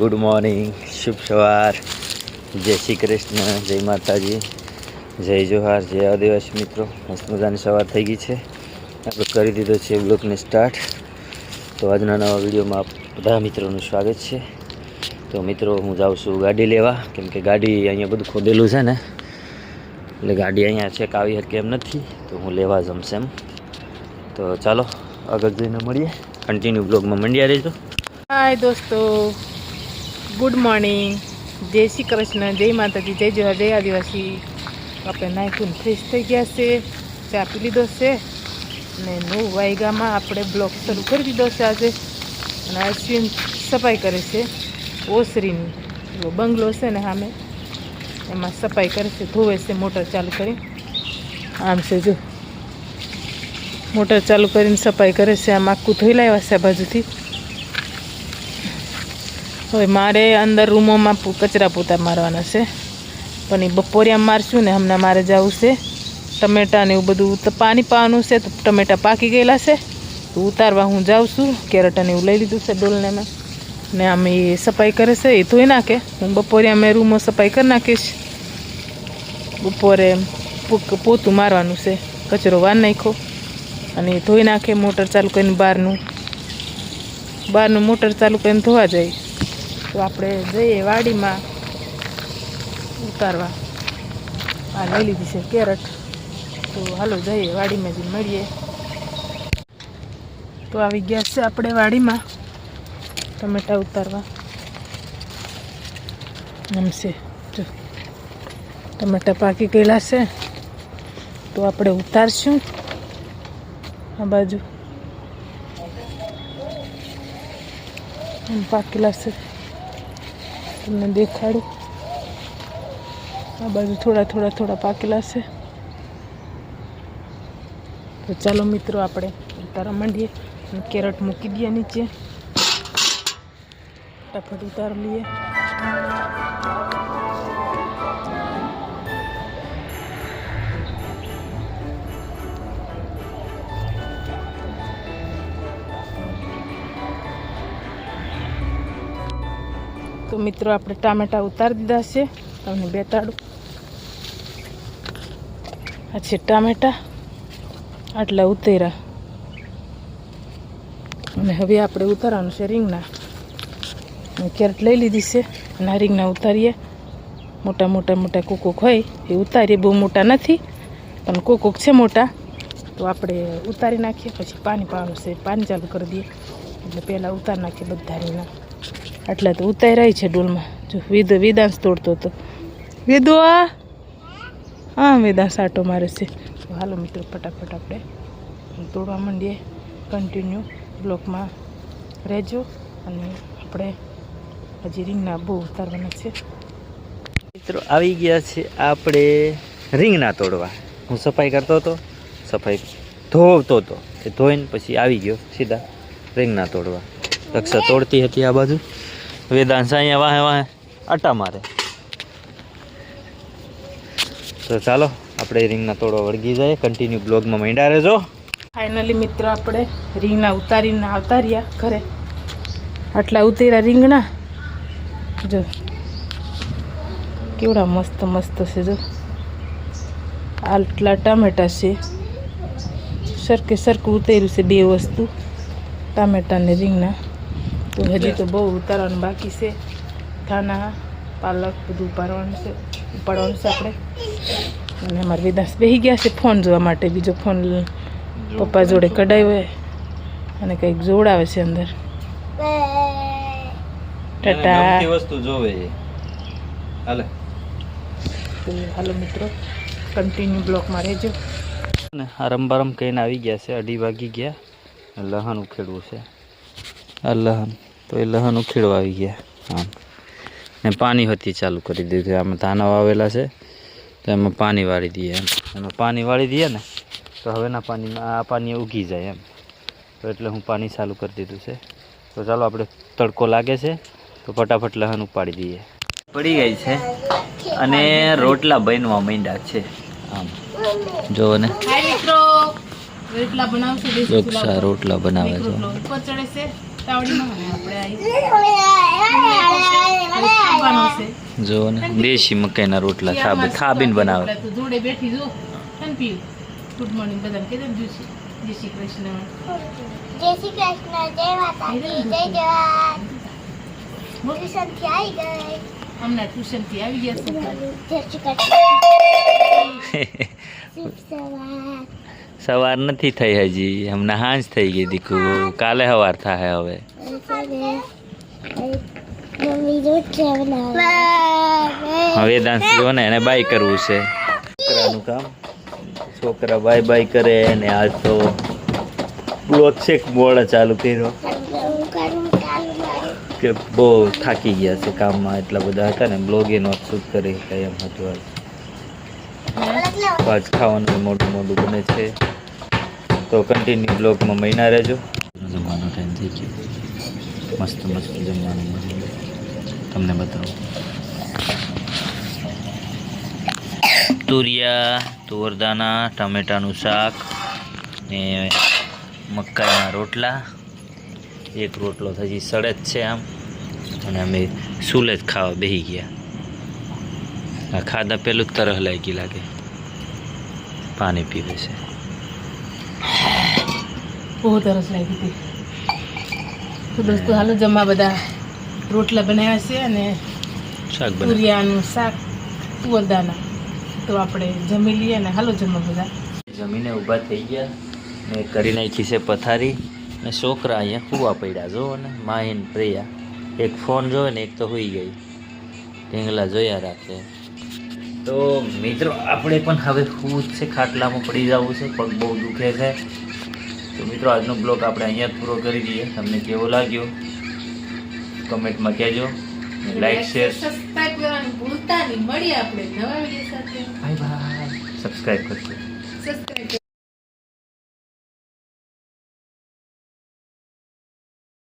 Good morning શુભ સવાર જય શ્રી કૃષ્ણ જય માતાજી જય જોહાર જય આદિવાસી મિત્રો. મસ્ત મજાની સવાર થઈ ગઈ છે. આપણે કરી દીધો છે. બ્લોકને સ્ટાર્ટ તો આજના નવા વિડીયોમાં બધા મિત્રોનું સ્વાગત છે. તો મિત્રો, હું જાઉં છું ગાડી લેવા. કેમ કે ગાડી અહીંયા બધું ખોદેલું છે ને. એટલે ગાડી અહીંયા ચેક આવી શકે એમ નથી. તો હું લેવા જમશે એમ. તો ચાલો આગળ જઈને મળીએ. કન્ટિન્યુ બ્લોગમાં મંડ્યા રહેજો. હાય દોસ્તો. ગુડ મોર્નિંગ જય શ્રી કૃષ્ણ, જય માતાજી, જય જોહર જય આદિવાસી. આપણે નાખ્યું ફ્રેશ થઈ ગયા છે. ચા પી લીધો છે. અને નવ વાયગામાં આપણે બ્લોક શરૂ કરી દીધો છે આજે. અને અશ્વિન સફાઈ કરે છે. ઓસરીની. જો બંગલો છે ને સામે. એમાં સફાઈ કરે છે, ધોવે છે, મોટર ચાલુ કરી. આમ છે જો. મોટર ચાલુ કરીને સફાઈ કરે છે. આમ આખું ધોઈ લાવ્યા છે આ બાજુથી. હવે મારે અંદર રૂમોમાં કચરા પોતા મારવાના છે. પણ એ બપોરિયા મારશું ને હમણાં મારે જવું છે. ટમેટાં ને એવું બધું તો પાણી પાવાનું છે તો ટમેટા પાકી ગયેલા છે. તો ઉતારવા હું જાઉં છું. કેરેટ અને એવું લઈ લીધું છે ડોલને ને આમ એ સફાઈ કરે છે, એ ધોઈ નાખે. હું બપોરિયા મેં રૂમો સફાઈ કરી નાખીશ. બપોરે પોતું મારવાનું છે. કચરો વાર નાખ્યો. અને ધોઈ નાખે, મોટર ચાલુ કરીને બહારનું. બહારનું મોટર ચાલુ કરીને ધોવા જાય. તો આપણે જઈએ વાડીમાં ઉતારવા. આ લઈ લીધી છે કેરટ. તો હાલો જઈએ વાડીમાં જઈને મળીએ. તો આવી ગયા છે આપણે વાડીમાં ટમેટા ઉતારવા. નમશે જો, ટમેટા પાકી ગયેલા છે. તો આપણે ઉતારશું. આ બાજુ. પાકેલા છે. તમને દેખાડું. આ બાજુ થોડા થોડા થોડા પાકેલા છે. તો ચાલો મિત્રો આપણે ઉતારા માંડીએ કેરટ મૂકી દઈએ નીચે. ફટાફટ ઉતાર લઈએ. તો મિત્રો આપણે ટામેટા ઉતારી દીધા છે. તમને બેતાડું. આ છે ટામેટા. આટલા ઉતર્યા. અને હવે આપણે ઉતારવાનું છે રીંગણા. કેરેટ લઈ લીધી છે. અને આ રીંગણા ઉતારીએ. મોટા મોટા મોટા કોકોક હોય એ ઉતારીએ. બહુ મોટા નથી, પણ કોકોક છે મોટા. તો આપણે ઉતારી નાખીએ. પછી પાણી પાવાનું છે. પાણી ચાલુ કરી દઈએ. એટલે પહેલાં ઉતારી નાખીએ બધા રીંગણા આટલા તો ઉતાર્યા છે ડોલમાં. જો વેદ વેદાંશ તોડતો હતો વેદો આ હા, વેદાંશ આટો મારે છે. હાલો મિત્રો, ફટાફટ આપણે તોડવા માંડીએ. કન્ટિન્યુ બ્લોકમાં રહેજો અને આપણે હજી રીંગના બહુ ઉતારવાના છે. મિત્રો, આવી ગયા છે આપણે રીંગના તોડવા. હું સફાઈ કરતો હતો, સફાઈ ધોવતો હતો. એ ધોઈને પછી આવી ગયો સીધા રીંગના તોડવા. રક્ષા તોડતી હતી આ બાજુ. વેદાંશ અહીંયા વાહે વાહે આટા મારે. તો ચાલો, આપણે રિંગના તોડો વળગી જાય કન્ટિન્યુ બ્લોગમાં માંડ્યા રહેજો. ફાઇનલી મિત્ર, આપણે રીંગણા ઉતારીને આવતા ઘરે. આટલા ઉતર્યા રીંગણા જો. કેવડા મસ્ત મસ્ત છે જો. આટલા ટામેટા છે. સરખે સરખું ઉતર્યું છે બે વસ્તુ. ટામેટા ને રીંગણા તો હજી તો બહુ ઉતારવાનું બાકી છે. થાના પાલક બધું ઉપાડવાનું છે. ઉપાડવાનું છે આપણે. અને અમારે વિદાસ બેસી ગયા છે ફોન જોવા માટે. બીજો ફોન પપ્પા જોડે કઢાવ્યો અને કંઈક જોડાવે છે અંદર. ટાટા. વસ્તુ જોવે હાલે. હાલો મિત્રો કન્ટિન્યુ બ્લોકમાં રહેજો. ને આ રંબારમ કહીને આવી ગયા છે અઢી વાગી ગયા. લહન ઉખેડવું છે. આ લહન તો એ લહન ઉખેડવા આવી ગયા. આમ. ને પાણી હતી ચાલુ કરી દીધું. આમાં ધાના વાવેલા છે. તો એમાં પાણી વાળી દઈએ એમ. એમાં પાણી વાળી દઈએ ને તો હવેના પાણીમાં આ પાણી ઉગી જાય એમ. તો એટલે હું પાણી ચાલુ કરી દીધું છે. તો ચાલો આપણે તડકો લાગે છે તો ફટાફટ લહન ઉપાડી દઈએ. પડી ગઈ છે અને રોટલા બનવા માંડ્યા છે. આમ. જો ને. રોટલા બનાવે છે. રોટલો ચડે છે. જો ને દેશી મકાઈના રોટલા ખાબે ખાબીને બનાવે. તો જોડે બેઠી જો તને પીવું. ગુડ મોર્નિંગ બધાને કે દે જય શ્રી જય શ્રી કૃષ્ણ. જય શ્રી કૃષ્ણ જય માતાજી જય જવાન ટ્યુશનથી આવી ગઈ હમણાં ટ્યુશનથી આવી ગયા છે. જય શ્રી કૃષ્ણ. સવાર નથી થઈ હજી. હમણાં હાંજ થઈ ગઈ દીકુ. કાલે સવાર થાય હવે. હવે ડાન્સ જો ને એને બાય કરવું છે. છોકરાનું કામ. છોકરા બાય બાય કરે ને આજ તો બ્લોક ચેક મોડા ચાલુ કર્યો. કે બહુ થાકી ગયા છે કામમાં. એટલા બધા હતા ને બ્લોગે નો શૂટ કરી. કઈ એમ હતું આજ. ખાવાનું મોટું મોટું બને છે. તો કન્ટિન્યુ બ્લોગમાં મહિના રહેજો. જમવાનો ટાઈમ થઈ ગયો. મસ્ત મસ્ત જમવાનું તમને બતાવું. તુરિયા, તુવરદાના, ટમેટાનું શાક ને મકાઈના રોટલા. એક રોટલો થઈ સડે જ છે આમ. અને અમે સુલે જ ખાવા બેસી ગયા. આ ખાધા પેલું જ તરહ લાગી લાગે. પાણી પીવે છે. બહુ સરસ લાગી હતી. તો દોસ્તો હાલો જમવા બધા રોટલા બનાવ્યા છે અને તુરિયાનું શાક તુવરદાના. તો આપણે જમી લઈએ ને હાલો જમવા બધા. જમીને ઊભા થઈ ગયા. ને કરી નાખી છે પથારી. ને છોકરા અહીંયા કૂવા પડ્યા જો ને માહિન પ્રિયા. એક ફોન જોવે ને એક તો હોઈ ગઈ. ઢીંગલા જોયા રાખે. તો મિત્રો આપણે પણ હવે હું છે ખાટલામાં પડી જવું છે પગ બહુ દુખે છે. તો મિત્રો આજનો બ્લોગ આપણે અહીંયા પૂરો કરી દઈએ. તમને કેવો લાગ્યો? કમેન્ટમાં કહેજો. લાઈક શેર સબસ્ક્રાઇબ કરવાનું ભૂલતા નહીં. મળીએ આપણે નવા વીડિયો સાથે. બાય બાય સબસ્ક્રાઈબ કરજો. સબસ્ક્રાઇબ